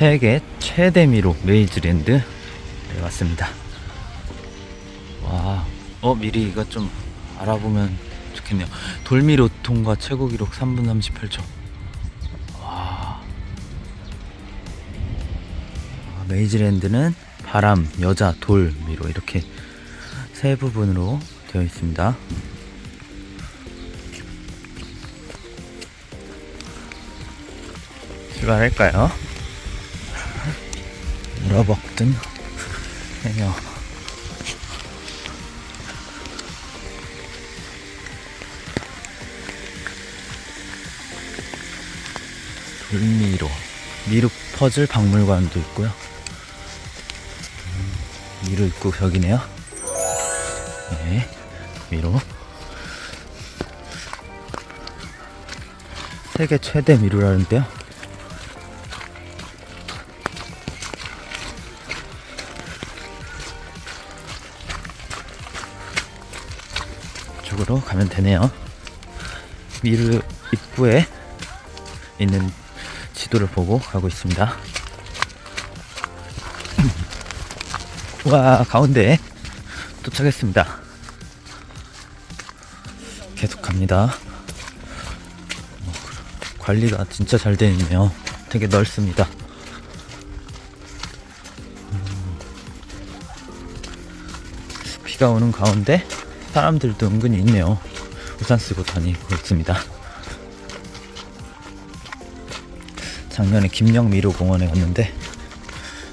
세계 최대 미로 메이즈랜드에 왔습니다. 와, 어 미리 이거 좀 알아보면 좋겠네요. 돌미로 통과 최고 기록 3분 38초. 와. 아, 메이즈랜드는 바람, 여자, 돌, 미로 이렇게 세 부분으로 되어 있습니다. 출발할까요? 물어먹든 해요. 돌미로 미루 퍼즐 박물관도 있고요. 음, 미루 입구 벽이네요. 네, 미로. 세계 최대 미루라는데요. 쪽으로 가면 되네요. 미르 입구에 있는 지도를 보고 가고 있습니다. 와 가운데 도착했습니다. 계속 갑니다. 어, 관리가 진짜 잘 되어 있네요. 되게 넓습니다. 음. 비가 오는 가운데 사람들도 은근히 있네요. 우산 쓰고 다니고 있습니다. 작년에 김영미로 공원에 갔는데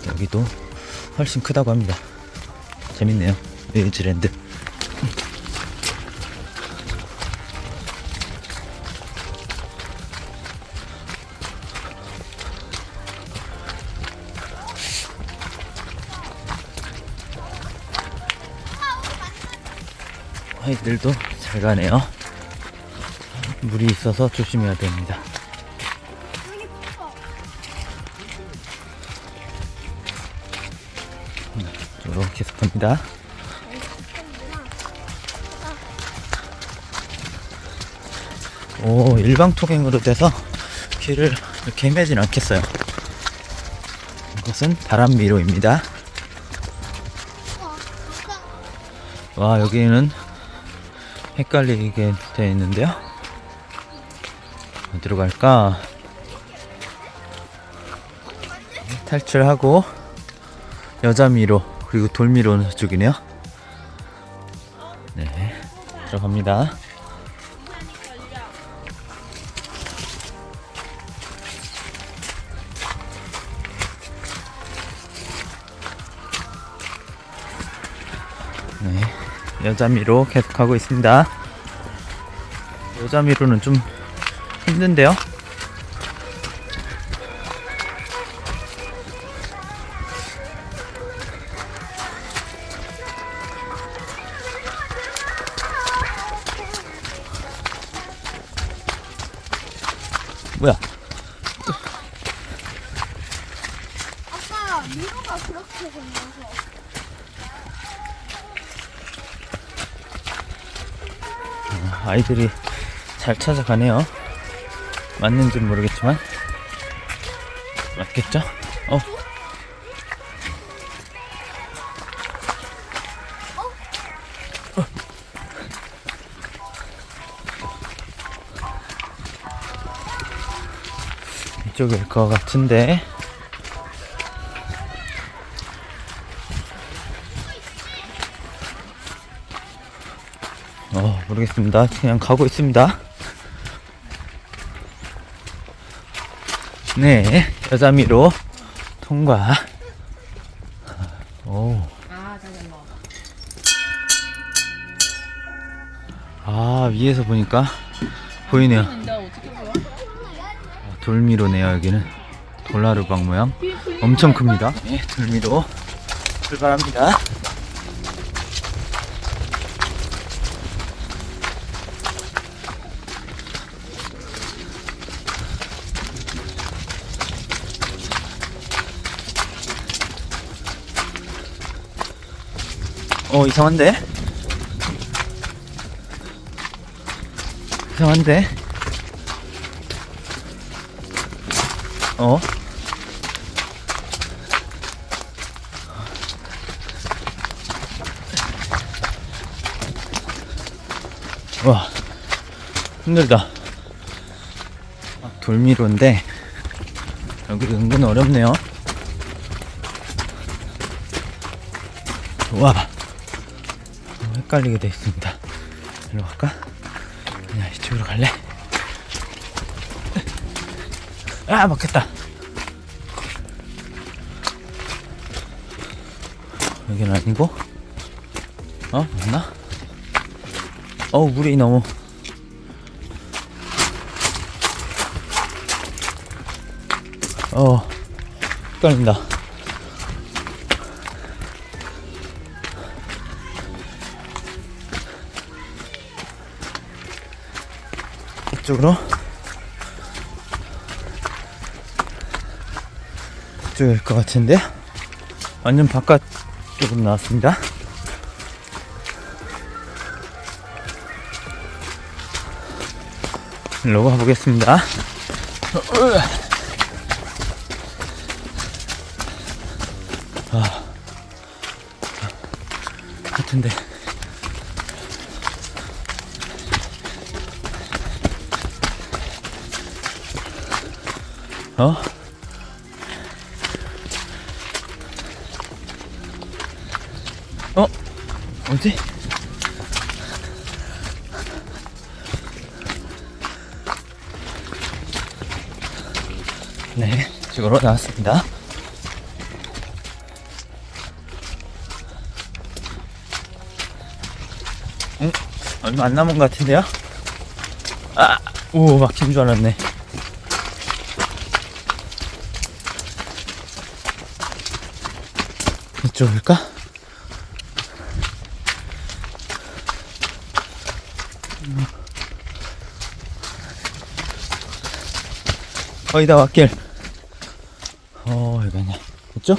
여기도 훨씬 크다고 합니다. 재밌네요. 메이즈랜드. 아이들도 잘 가네요. 물이 있어서 조심해야 됩니다. 계속 갑니다. 오, 일방 통행으로 돼서 길을 이렇게 헤매진 않겠어요. 이것은 바람미로입니다. 와, 여기는 헷갈리게 되어 있는데요. 어디로 갈까? 탈출하고 여자미로 그리고 돌미로 쪽이네요. 네, 들어갑니다. 네, 여자미로 계속 가고 있습니다. 여자미로는 좀 힘든데요. 뭐야? 미로가 그렇게 생겨서 아이들이 잘 찾아가네요. 맞는지 는 모르겠지만 맞겠죠? 어. 어. 이쪽일 것 같은데. 모르겠습니다. 그냥 가고 있습니다. 네, 여자미로 통과. 오. 아. 아, 위에서 보니까 보이네요. 보여? 돌미로네요, 여기는. 돌나루방 모양. 엄청 큽니다. 네, 돌미로 출발합니다. 어 이상한데? 이상한데? 어? 와 힘들다 아, 돌미로인데 여기 은근 어렵네요 좋아 헷갈리게 돼 있습니다. 일로 갈까? 그냥 이쪽으로 갈래? 아, 막혔다. 여기는 아니고, 어, 맞나? 어우, 물이 너무. 어, 헷갈린다. 이쪽으로. 이쪽일 것 같은데? 완전 바깥 쪽으로 나왔습니다. 일로 가보겠습니다. 아, 같은데. 어? 어? 어디? 네, 이쪽으로 나왔습니다. 응? 얼마 안 남은 것 같은데요? 아, 오, 막힌 줄 알았네. 이쪽일까? 거의 다 왔길. 어, 이거 아니야. 있죠?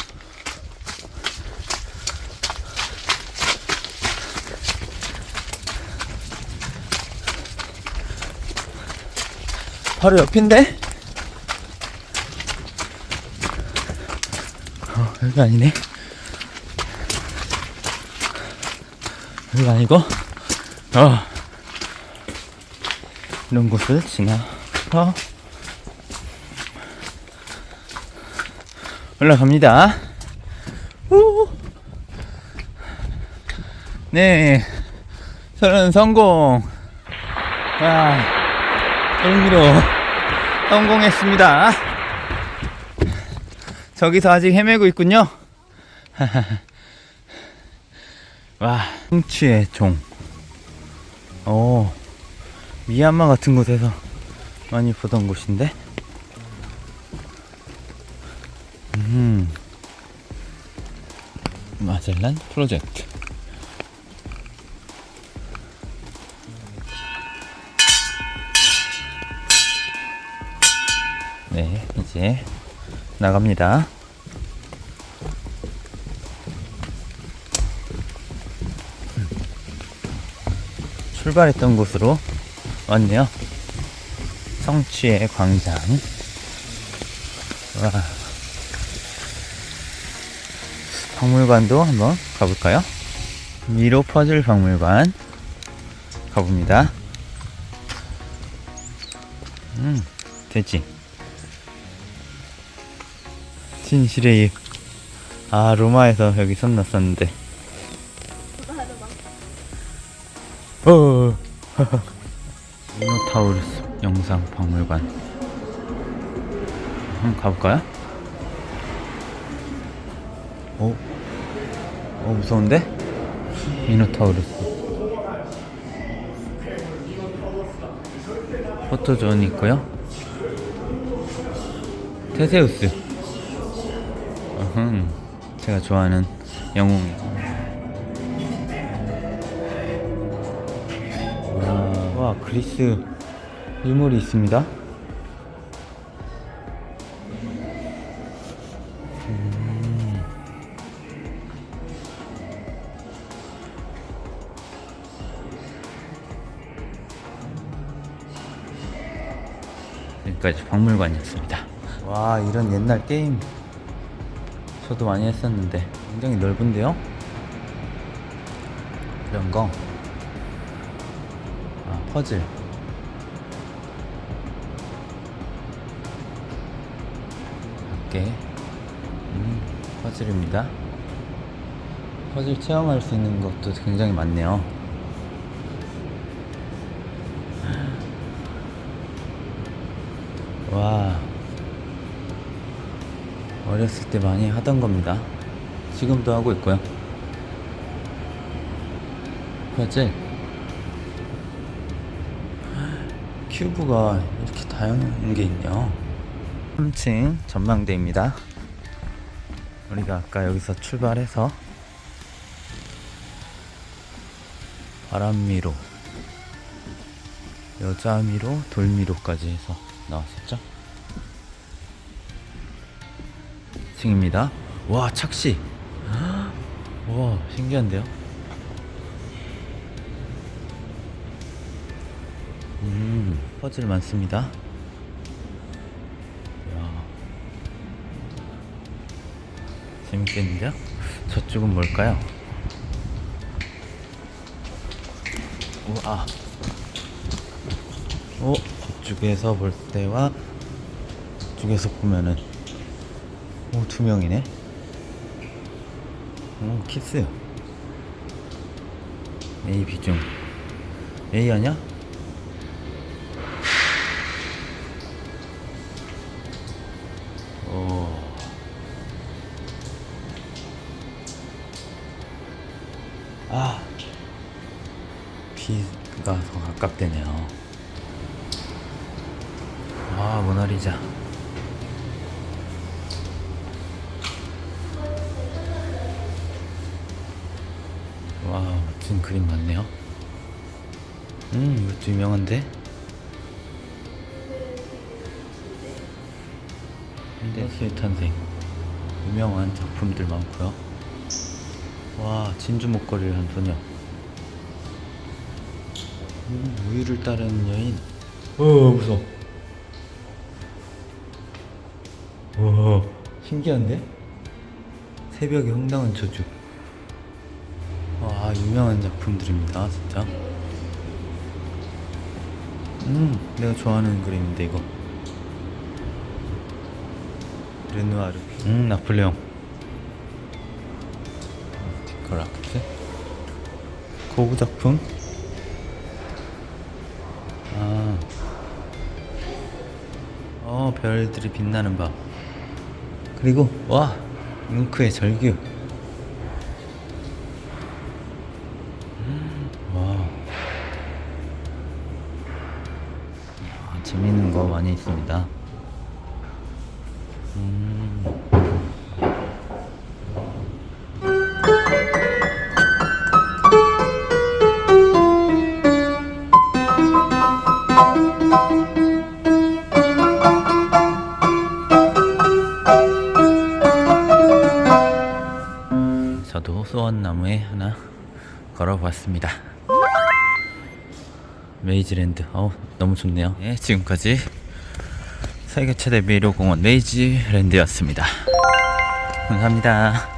바로 옆인데? 어, 여기 아니네. 여기가 아니고, 어. 이런 곳을 지나서 올라갑니다. 우! 네. 서른 성공. 와, 돌미로 성공했습니다. 저기서 아직 헤매고 있군요. 와, 홍치의 종. 오, 미얀마 같은 곳에서 많이 보던 곳인데. 음. 마젤란 프로젝트. 네, 이제 나갑니다. 출발했던 곳으로 왔네요. 성취의 광장. 와. 박물관도 한번 가볼까요? 미로 퍼즐 박물관 가봅니다. 음, 돼지. 진실의 입. 아, 로마에서 여기 손 났었는데. 어. 미노타우루스 영상 박물관. 한번 가볼까요? 어? 어 무서운데? 미노타우루스 포토존이 있고요 테세우스 어흥 제가 좋아하는 영웅 와, 와 그리스 유물이 있습니다 여기까지 박물관이었습니다. 와 이런 옛날 게임 저도 많이 했었는데 굉장히 넓은데요? 이런 거 아, 퍼즐. 몇개 음, 퍼즐입니다. 퍼즐 체험할 수 있는 것도 굉장히 많네요. 와. 어렸을 때 많이 하던 겁니다. 지금도 하고 있고요. 퍼즐. 큐브가 이렇게 다양한 게 있네요. 3층 전망대입니다. 우리가 아까 여기서 출발해서 바람미로, 여자미로, 돌미로까지 해서 나왔었죠. 층입니다. 와 착시. 와 신기한데요. 퍼즐 많습니다. 이야. 재밌겠는데요? 저쪽은 뭘까요? 우와. 오, 저쪽에서 볼 때와 이쪽에서 보면은 오, 두 명이네. 오, 키스. A, B 중. A 아냐? 오. 아. B가 더 가깝대네요. 아, 모나리자. 와, 멋진 그림 많네요. 음, 이것도 유명한데? 현대시의 탄생. 유명한 작품들 많고요. 와, 진주 목걸이를 한 소녀. 음, 우유를 따르는 여인. 어, 무서워. 와, 신기한데? 새벽의 황당한 저주. 와, 유명한 작품들입니다, 진짜. 음, 내가 좋아하는 그림인데, 이거. 르누아르. 음, 나폴레옹. 디커라크트. 고흐 작품. 아. 어, 별들이 빛나는 밤. 그리고, 와! 뭉크의 절규. 와. 아, 재밌는 거 많이 있습니다. 저도 소원나무에 하나 걸어봤습니다. 메이지랜드, 어우 너무 좋네요. 네, 지금까지 세계 최대 미로공원 메이지랜드였습니다. 감사합니다.